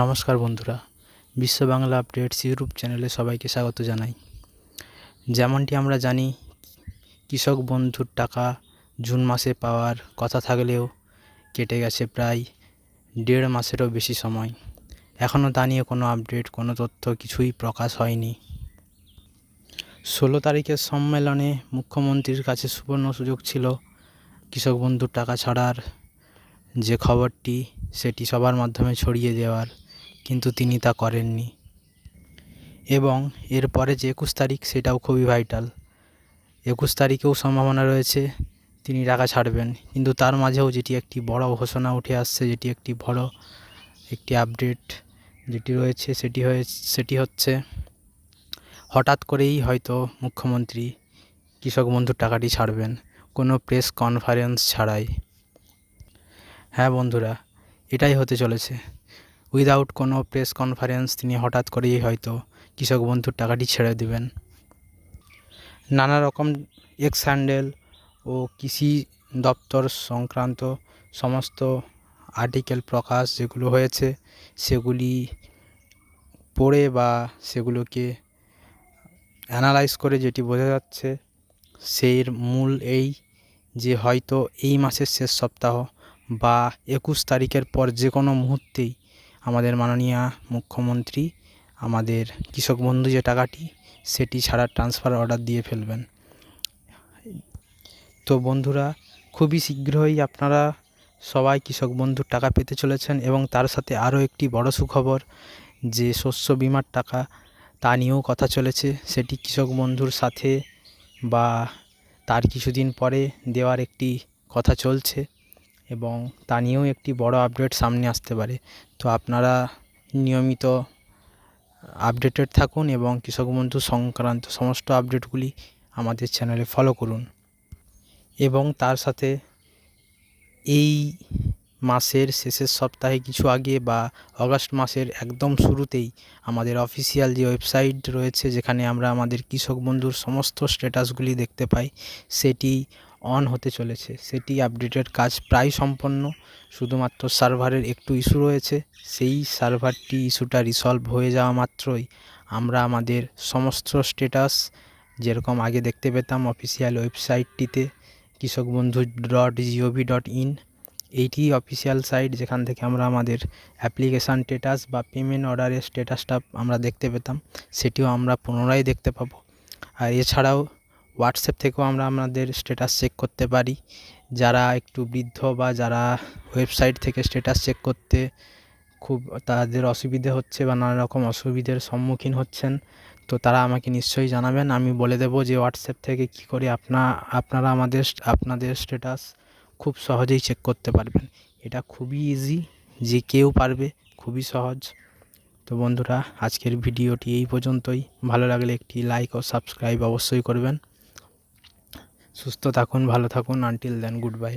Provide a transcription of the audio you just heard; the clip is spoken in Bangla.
নমস্কার বন্ধুরা, বিশ্ব বাংলা আপডেটস ইউটিউব চ্যানেলে সবাইকে স্বাগত জানাই। যেমনটি আমরা জানি, কৃষক বন্ধুর টাকা জুন মাসে পাওয়ার কথা থাকলেও কেটে গেছে প্রায় দেড় মাসেরও বেশি সময়। এখনও তা নিয়ে কোনো আপডেট, কোনো তথ্য কিছুই প্রকাশ হয়নি। ষোলো তারিখের সম্মেলনে মুখ্যমন্ত্রীর কাছে সুবর্ণ সুযোগ ছিল, কৃষক বন্ধুর টাকা ছাড়ার যে খবরটি, সেটি সবার মাধ্যমে ছড়িয়ে দেওয়ার। কিন্তু তিনি তা করেননি। এবং এরপরে যে একুশ তারিখ, সেটাও খুবই ভাইটাল একুশ তারিখেও সম্ভাবনা রয়েছে, তিনি টাকা ছাড়বেন। কিন্তু তার মাঝেও যেটি একটি বড় ঘোষণা উঠে আসছে, যেটি একটি বড় একটি আপডেট যেটি রয়েছে, সেটি হয়ে, সেটি হচ্ছে হঠাৎ করেই হয়তো মুখ্যমন্ত্রী কৃষক বন্ধুর টাকাটি ছাড়বেন, কোনো প্রেস কনফারেন্স ছাড়াই। হ্যাঁ বন্ধুরা, এটাই হতে চলেছে। উইদাউট কোনো প্রেস কনফারেন্স তিনি হঠাৎ করেই হয়তো কৃষক বন্ধুর টাকাটি ছেড়ে দেবেন। নানা রকম এক্স হ্যান্ডেল ও কৃষি দপ্তর সংক্রান্ত সমস্ত আর্টিকেল প্রকাশ যেগুলো হয়েছে, সেগুলি পড়ে বা সেগুলোকে অ্যানালাইজ করে যেটি বোঝা যাচ্ছে সেই মূল এই যে হয়তো এই মাসের শেষ সপ্তাহ বা একুশ তারিখের পর যে কোনো মুহূর্তেই আমাদের মাননীয় মুখ্যমন্ত্রী, আমাদের কৃষক বন্ধু যে টাকাটি, সেটি ছাড়া ট্রান্সফার অর্ডার দিয়ে ফেলবেন। তো বন্ধুরা, খুবই শীঘ্রই আপনারা সবাই কৃষক বন্ধুর টাকা পেতে চলেছেন এবং তার সাথে আরও একটি বড় সুখবর, যে শস্য বিমার টাকা, তা নিয়েও কথা চলেছে। সেটি কৃষক বন্ধুর সাথে বা তার কিছুদিন পরে দেওয়ার একটি কথা চলছে। এবং তা নিয়েও একটি বড় আপডেট সামনে আসতে পারে। তো আপনারা নিয়মিত আপডেটেড থাকুন এবং কৃষক বন্ধু সংক্রান্ত সমস্ত আপডেটগুলি আমাদের চ্যানেলে ফলো করুন। এবং তার সাথে এই মাসের শেষের সপ্তাহে কিছু আগে বা অগাস্ট মাসের একদম শুরুতেই আমাদের অফিসিয়াল যে ওয়েবসাইট রয়েছে যেখানে আমরা আমাদের কৃষক বন্ধুর সমস্ত স্ট্যাটাসগুলি দেখতে পাই, সেটি অন হতে চলেছে। সেটি আপডেটের কাজ প্রায় সম্পন্ন। শুধুমাত্র সার্ভারের একটু ইস্যু রয়েছে। সেই সার্ভারটি ইস্যুটা রিসলভ হয়ে যাওয়া মাত্রই আমরা আমাদের সমস্ত স্ট্যাটাস যেরকম আগে দেখতে পেতাম official ওয়েবসাইটটিতে Krishak Bandhu dot gov dot in eighty official site যেখান থেকে আমরা আমাদের অ্যাপ্লিকেশান স্ট্যাটাস বা পেমেন্ট অর্ডারের স্ট্যাটাসটা আমরা দেখতে পেতাম। সেটিও আমরা পুনরায় দেখতে পাবো। আর এছাড়াও হোয়াটসঅ্যাপ থেকেও আমরা আমাদের স্ট্যাটাস চেক করতে পারি। যারা একটু বৃদ্ধ বা যারা ওয়েবসাইট থেকে স্ট্যাটাস চেক করতে খুব তাদের অসুবিধে হচ্ছে বা নানা রকম অসুবিধের সম্মুখীন হচ্ছেন, তো তারা আমাকে নিশ্চয়ই জানাবেন। আমি বলে দেবো যে হোয়াটসঅ্যাপ থেকে কী করে আপনা, আপনারা আমাদের আপনাদের স্ট্যাটাস খুব সহজেই চেক করতে পারবেন। এটা খুবই ইজি যে কেউ পারবে, খুবই সহজ। তো বন্ধুরা, আজকের ভিডিওটি এই পর্যন্তই। ভালো লাগলে একটি লাইক ও সাবস্ক্রাইব অবশ্যই করবেন। সুস্থ থাকুন ভালো থাকুন আনটিল দেন গুড বাই